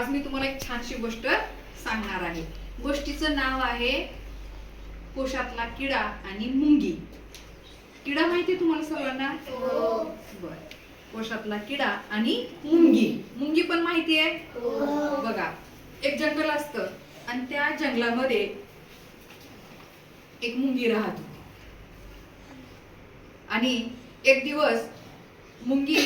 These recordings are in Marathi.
आज मी तुम्हाला एक छानशी गोष्ट सांगणार आहे. गोष्टीचं नाव आहे कोशातला किडा आणि मुंगी. किडा माहिती तुम्हाला सर्वांना बर. कोशातला किडा आणि मुंगी. मुंगी पण माहिती आहे? बघा. एक जंगल असतं आणि त्या जंगलामध्ये एक मुंगी राहत. होती आणि एक दिवस मुंगी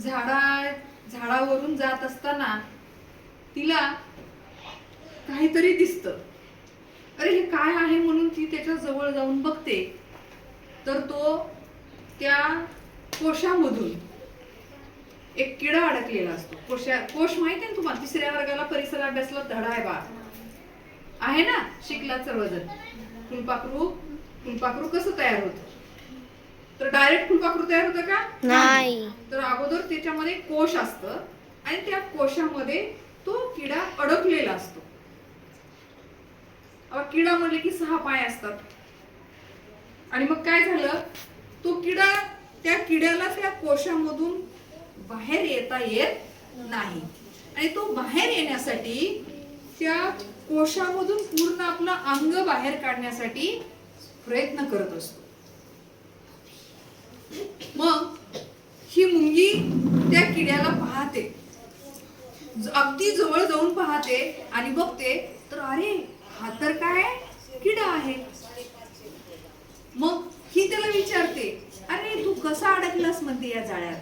झाडा झाडावरून जात असताना तिला काहीतरी दिसत. अरे हे काय आहे म्हणून ती त्याच्याजवळ जाऊन बघते. तर तो त्या कोशामधून एक किडा अडकलेला असतो. कोशा कोश माहिती आहे तुम्हाला? तिसऱ्या वर्गाला परिसर अभ्यासला धडा आहे बा. आहे ना? शिकला सर्वजण. फुलपाखरू फुलपाखरू कसं तयार होतं? तर डायरेक्ट फुलपाखरू तयार होतं का? नाही. तर अगोदर त्याच्यामध्ये कोश असतं. आणि त्या कोशामध्ये तो किडा अडकलेला असतो. किडा म्हणले की सहा पाय असतात. आणि मग काय झालं? तो किडा त्या किड्याला त्या कोशामधून बाहेर येता येत नाही. आणि तो बाहेर येण्यासाठी त्या कोशामधून पूर्ण आपलं अंग बाहेर काढण्यासाठी प्रयत्न करत असतो. मग ही मुंगी त्या किड्याला पाहते. अगदी जवळ जाऊन पाहते आणि बघते तर अरे हा तर काय? किडा आहे. मग ही त्याला विचारते अरे तू कसा अडकलास म्हणते या जाळ्यात?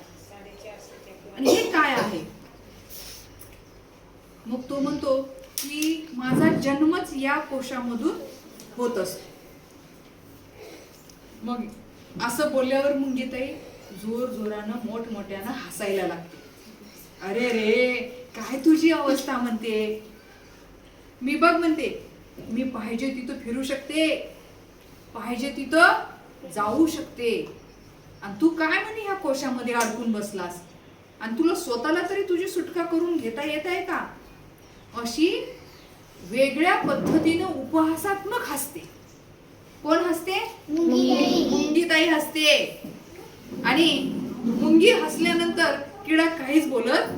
आणि हे काय आहे? मग तो म्हणतो की माझा जन्मच या कोशामधून होत असतो. मग असं बोलल्यावर मुंगीताई जोर जोरानं मोठमोठ्यानं हसायला लागते. अरे रे काय तुझी अवस्था म्हणते? मी बघ म्हणते मी पाहिजे तिथं फिरू शकते पाहिजे तिथं जाऊ शकते. आणि तू काय म्हणे ह्या कोशामध्ये अडकून बसलास? आणि तुला स्वतःला तरी तुझी सुटका करून घेता येत आहे का? अशी वेगळ्या पद्धतीनं उपहासात्मक हसते. कोण हसते? मुंगीताई हसते. आणि मुंगी हसल्यानंतर किडा काहीच बोलत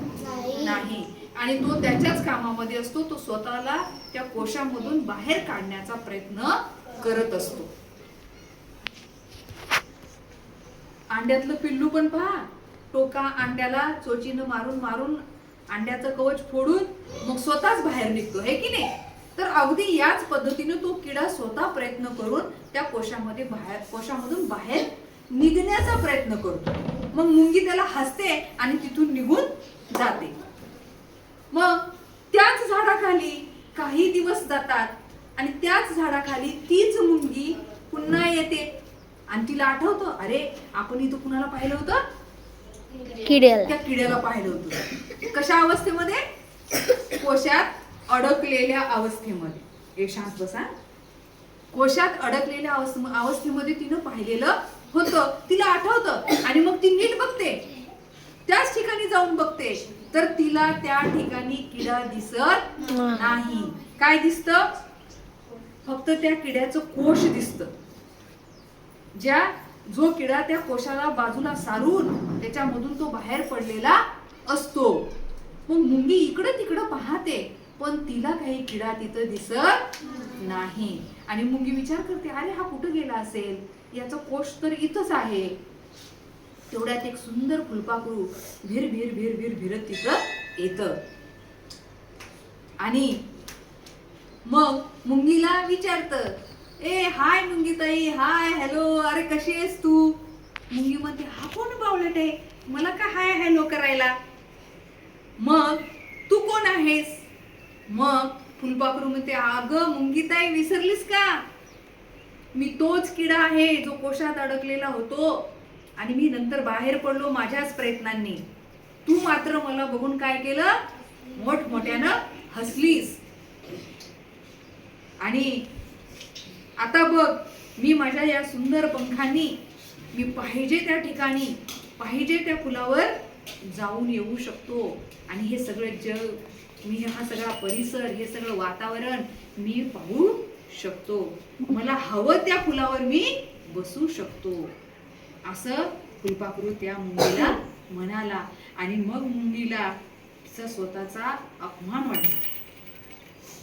नाही. आणि तो त्याच्याच कामामध्ये असतो तो स्वतःला त्या कोशामधून बाहेर काढण्याचा प्रयत्न करत असतो. अंड्यातलं पिल्लू पण पहा. टोका अंड्याला चोचीनं मारून मारून अंड्याचं कवच फोडून मग स्वतःच बाहेर निघतो हे की नाही? तर अगदी याच पद्धतीने तो किडा स्वतः प्रयत्न करून त्या कोशामध्ये बाहेर कोशामधून बाहेर निघण्याचा प्रयत्न करतो. मग मुंगी त्याला हसते आणि तिथून निघून जाते. मग त्याच झाडाखाली काही दिवस जातात आणि त्याच झाडाखाली तीच मुंगी पुन्हा येते. आणि तिला आठवतं अरे आपण इथं कुणाला पाहिलं होतं? किड्याला. त्या किड्याला पाहिलं होतं. कशा अवस्थेमध्ये? कोशात अडकलेल्या अवस्थेमध्ये. एक शांत बसा. कोशात अडकलेल्या अवस्थ- अवस्थेमध्ये तिनं पाहिलेलं होतं. तिला आठवतं आणि मग ती नीट बघते. त्याच ठिकाणी जाऊन बघते. तर तिला त्या ठिकाणी किडा दिसत नाही. काय दिसत? फक्त त्या किड्याचं कोश दिसत. ज्या जो किडा त्या कोशाला बाजूला सारून त्याच्यामधून तो बाहेर पडलेला असतो. मग मुंगी इकडं तिकडं पाहते पण तिला काही किडा तिथं दिसत नाही. आणि मुंगी विचार करते अरे हा कुठं गेला असेल? याचा कोश तर इथंच आहे. तेवढ्यात एक सुंदर फुलपाखरू भिर भिर भिर भिर भिरत तिथं येत. आणि मग मुंगीला विचारत ए हाय मुंगीताई हाय हॅलो अरे कशी आहेस तू? मुंगी म्हणते हा कोण बावलट आहे? मला का हाय हॅलो करायला? मग तू कोण आहेस? मग फुलपाखरू म्हणते अगं मुंगीताई विसरलीस का? मी तोच किडा आहे जो कोशात अडकलेला होतो. आणि मी नंतर बाहेर पडलो माझ्याच प्रयत्नांनी. तू मात्र मला बघून काय केलं? मोठमोठ्यानं हसलीस. आणि आता बघ मी माझ्या या सुंदर पंखांनी मी पाहिजे त्या ठिकाणी पाहिजे त्या फुलावर जाऊन येऊ शकतो. आणि हे सगळं जग मी हा सगळा परिसर हे सगळं वातावरण मी पाहू शकतो. मला हवं त्या फुलावर मी बसू शकतो. असं फुलपाखरू त्या मुंगीला म्हणाला आणि मग मुंगीला तिचा स्वतःचा अपमान वाटला.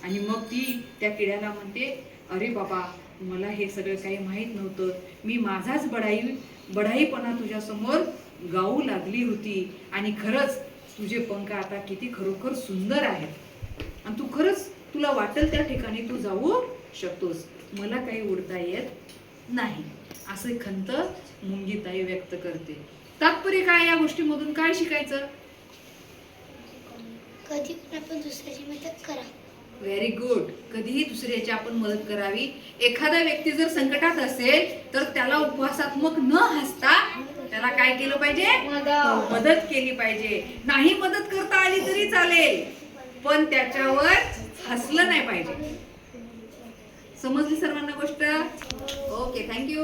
आणि मग ती त्या किड्याला म्हणते अरे बाबा मला हे सगळं काही माहीत नव्हतं. मी माझाच बढाई बढाईपणा तुझ्यासमोर गाऊ लागली होती आणि खरंच तुझे पंख आता किती खरोखर सुंदर आहेत. आणि तू खरंच तुला वाटेल त्या ठिकाणी तू जाऊ शकतोस. मला काही उडता येत नाही. असे खंत मुंगीताई व्यक्त करते. तात्पर्य काय या गोष्टीमधून? काय शिकायचं? कधी पण आपण दुसऱ्याची मदत करा. व्हेरी गुड कधीही दुसऱ्याची आपण मदत करावी. एखादा व्यक्ती जर संकटात असेल तर त्याला उपवासात्मक न हसता त्याला काय केलं पाहिजे? मदत. केली पाहिजे. नाही मदत करता आली तरी चालेल पण त्याच्यावर हसलं नाही पाहिजे. समजली सर्वांना गोष्ट? Okay thank you